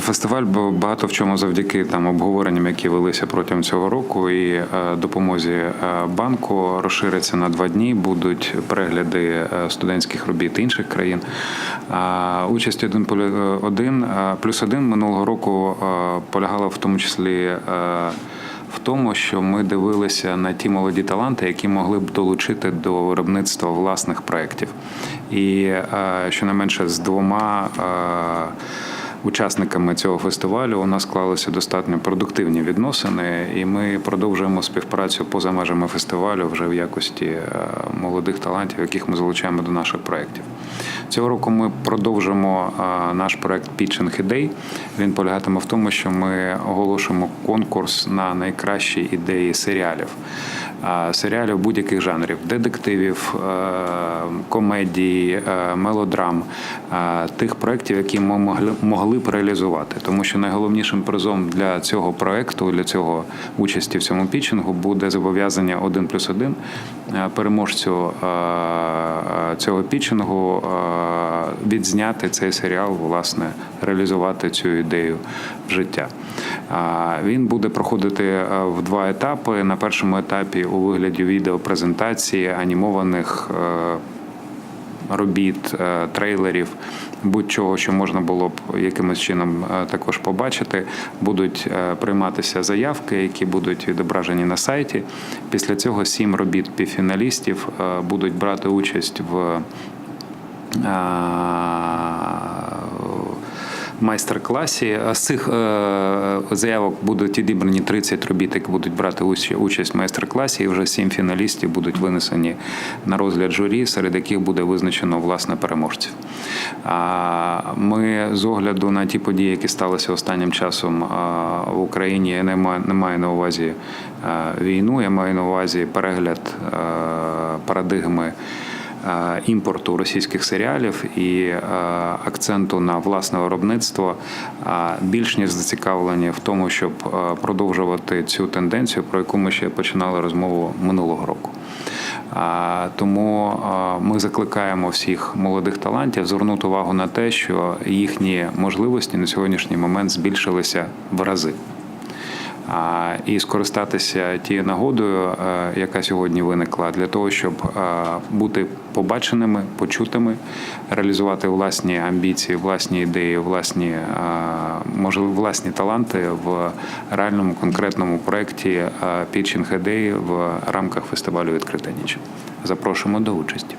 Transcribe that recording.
Фестиваль багато в чому завдяки там обговоренням, які велися протягом цього року, і е, допомозі е, банку розшириться на два дні. Будуть перегляди е, студентських робіт інших країн. Участь один один плюс один минулого року полягала в тому числі. в тому, що ми дивилися на ті молоді таланти, які могли б долучити до виробництва власних проєктів. І щонайменше з двома учасниками цього фестивалю у нас склалися достатньо продуктивні відносини, і ми продовжуємо співпрацю поза межами фестивалю вже в якості е, молодих талантів, яких ми залучаємо до наших проєктів. Цього року ми продовжимо е, наш проект Pitching ідей. Він полягатиме в тому, що ми оголошуємо конкурс на найкращі ідеї серіалів. Серіалів будь-яких жанрів: детективів, е, комедій, е, мелодрам, е, тих проєктів, які ми могли, могли б реалізувати. Тому що найголовнішим призом для цього проєкту, для цього участі в цьому пітчингу буде зобов'язання 1 плюс 1 переможцю цього пітчингу е, відзняти цей серіал, власне, реалізувати цю ідею в життя. Він буде проходити е, в два етапи. На першому етапі у вигляді відеопрезентації анімованих е, робіт, е, трейлерів, будь-чого, що можна було б якимось чином також побачити. Будуть прийматися заявки, які будуть відображені на сайті. Після цього сім робіт півфіналістів будуть брати участь в майстер-класі. З цих е, заявок будуть відібрані 30 робіт, які будуть брати уч- участь в майстер-класі, і вже сім фіналістів будуть винесені на розгляд журі, серед яких буде визначено власне переможців. А Ми з огляду на ті події, які сталися останнім часом в Україні, я не маю, на увазі е, війну, я маю на увазі перегляд е, парадигми імпорту російських серіалів і е, акценту на власне виробництво е, більш ніж зацікавлені в тому, щоб е, продовжувати цю тенденцію, про яку ми ще починали розмову минулого року. Тому е, ми закликаємо всіх молодих талантів звернути увагу на те, що їхні можливості на сьогоднішній момент збільшилися в рази. І скористатися тією нагодою, е, яка сьогодні виникла, для того, щоб е, бути побаченими, почутими, реалізувати власні амбіції, власні ідеї, власні е, можливо, власні таланти в реальному конкретному проєкті Pitching ідеї в рамках фестивалю відкрита ніч. Запрошуємо до участі.